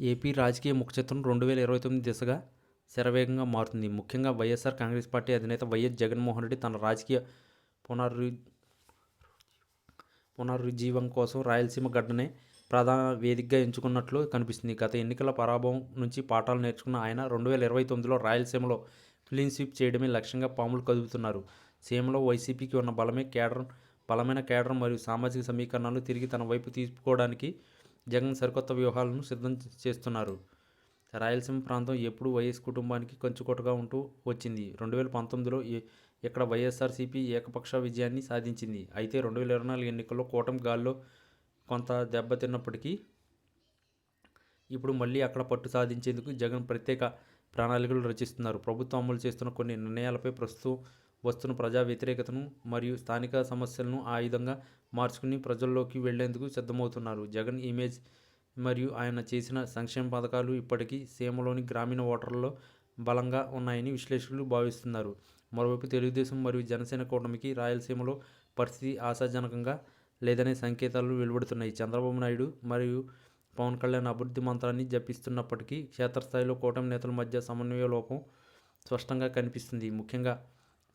AP రాజకీయ ముఖచిత్రం రెండు వేల ఇరవై తొమ్మిది దిశగా శరవేగంగా మారుతుంది. ముఖ్యంగా వైఎస్ఆర్ కాంగ్రెస్ పార్టీ అధినేత వైఎస్ జగన్మోహన్ రెడ్డి తన రాజకీయ పునరు పునరుజ్జీవం కోసం రాయలసీమ గడ్డనే ప్రధాన వేదికగా ఎంచుకున్నట్లు కనిపిస్తుంది. గత ఎన్నికల పరాభవం నుంచి పాఠాలు నేర్చుకున్న ఆయన రెండు వేల ఇరవై తొమ్మిదిలో రాయలసీమలో క్లీన్ స్వీప్ చేయడమే లక్ష్యంగా పాములు కదుపుతున్నారు సీమలో వైసీపీకి ఉన్న బలమే కేడర్ బలమైన కేడర్ మరియు సామాజిక సమీకరణాలు తిరిగి తన వైపు తీసుకోవడానికి జగన్ సరికొత్త వ్యూహాలను సిద్ధం చేస్తున్నారు. రాయలసీమ ప్రాంతం ఎప్పుడు వైఎస్ కుటుంబానికి కంచుకోటగా ఉంటూ వచ్చింది. రెండు వేల పంతొమ్మిదిలో ఇక్కడ వైఎస్ఆర్సీపీ ఏకపక్ష విజయాన్ని సాధించింది. అయితే రెండు వేల ఇరవై నాలుగు ఎన్నికల్లో కూటమి గాల్లో కొంత దెబ్బతిన్నప్పటికీ ఇప్పుడు మళ్ళీ అక్కడ పట్టు సాధించేందుకు జగన్ ప్రత్యేక ప్రణాళికలు రచిస్తున్నారు. ప్రభుత్వం అమలు చేస్తున్న కొన్ని నిర్ణయాలపై ప్రస్తుతం వస్తున్న ప్రజా వ్యతిరేకతను మరియు స్థానిక సమస్యలను ఆయుధంగా మార్చుకుని ప్రజల్లోకి వెళ్ళేందుకు సిద్ధమవుతున్నారు. జగన్ ఇమేజ్ మరియు ఆయన చేసిన సంక్షేమ పథకాలు ఇప్పటికీ సీమలోని గ్రామీణ ఓటర్లలో బలంగా ఉన్నాయని విశ్లేషకులు భావిస్తున్నారు. మరోవైపు తెలుగుదేశం మరియు జనసేన కూటమికి రాయలసీమలో పరిస్థితి ఆశాజనకంగా లేదనే సంకేతాలు వెలువడుతున్నాయి. చంద్రబాబు నాయుడు మరియు పవన్ కళ్యాణ్ అభివృద్ధి మంత్రాన్ని జపిస్తున్నప్పటికీ క్షేత్రస్థాయిలో కూటమి నేతల మధ్య సమన్వయ లోపం స్పష్టంగా కనిపిస్తుంది. ముఖ్యంగా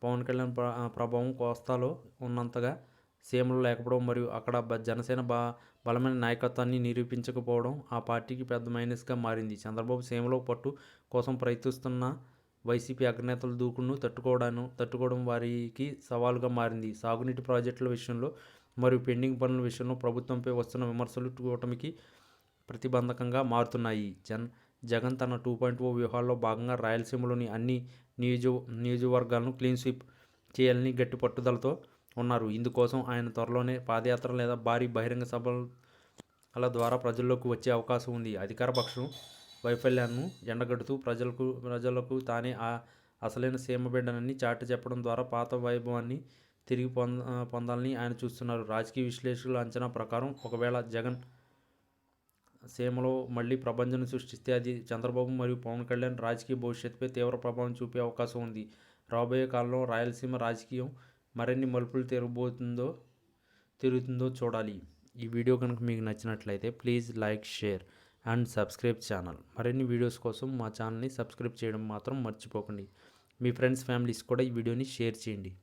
పవన్ కళ్యాణ్ ప్రభావం కోస్తాలో ఉన్నంతగా సీఎంలు లేకపోవడం మరియు అక్కడ జనసేన బా బలమైన నాయకత్వాన్ని నిరూపించకపోవడం ఆ పార్టీకి పెద్ద మైనస్గా మారింది. చంద్రబాబు సీఎంలో పట్టు కోసం ప్రయత్నిస్తున్న వైసీపీ అగ్రనేతల దూకుడును తట్టుకోవడాను తట్టుకోవడం వారికి సవాలుగా మారింది. సాగునీటి ప్రాజెక్టుల విషయంలో మరియు పెండింగ్ పనుల విషయంలో ప్రభుత్వంపై వస్తున్న విమర్శలు కూటమికి ప్రతిబంధకంగా మారుతున్నాయి. జన్ జగన్ తన టూ పాయింట్ ఓ వ్యూహాల్లో భాగంగా రాయలసీమలోని అన్ని నియోజ నియోజకవర్గాలను క్లీన్ స్వీప్ చేయాలని గట్టి పట్టుదలతో ఉన్నారు. ఇందుకోసం ఆయన త్వరలోనే పాదయాత్ర లేదా భారీ బహిరంగ సభల ద్వారా ప్రజల్లోకి వచ్చే అవకాశం ఉంది. అధికార పక్షం వైఫల్యాన్ని ఎండగడుతూ ప్రజలకు ప్రజలకు తానే ఆ అసలైన సీమబిడ్డనని చాటి చెప్పడం ద్వారా పాత వైభవాన్ని తిరిగి పొంద పొందాలని ఆయన చూస్తున్నారు. రాజకీయ విశ్లేషకుల అంచనా ప్రకారం ఒకవేళ జగన్ సీమలో మళ్ళీ ప్రభంజనం సృష్టిస్తే అది చంద్రబాబు మరియు పవన్ కళ్యాణ్ రాజకీయ భవిష్యత్తుపై తీవ్ర ప్రభావం చూపే అవకాశం ఉంది. రాబోయే కాలంలో రాయలసీమ రాజకీయం మరిన్ని మలుపులు తిరగబోతుందో తిరుగుతుందో చూడాలి. ఈ వీడియో కనుక మీకు నచ్చినట్లయితే please like share and subscribe channel. మరిన్ని వీడియోస్ కోసం మా ఛానల్ని సబ్స్క్రైబ్ చేయడం మాత్రం మర్చిపోకండి. మీ ఫ్రెండ్స్ ఫ్యామిలీస్ కూడా ఈ వీడియోని షేర్ చేయండి.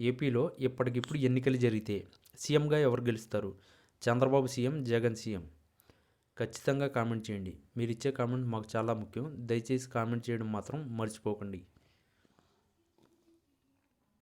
ఏపీలో ఇప్పటికిప్పుడు ఎన్నికలు జరిగితే సీఎంగా ఎవరు గెలుస్తారు? Chandrababu CM Jagan CM. ఖచ్చితంగా కామెంట్ చేయండి. మీరు ఇచ్చే కామెంట్ మాకు చాలా ముఖ్యం. దయచేసి కామెంట్ చేయడం మాత్రం మర్చిపోకండి.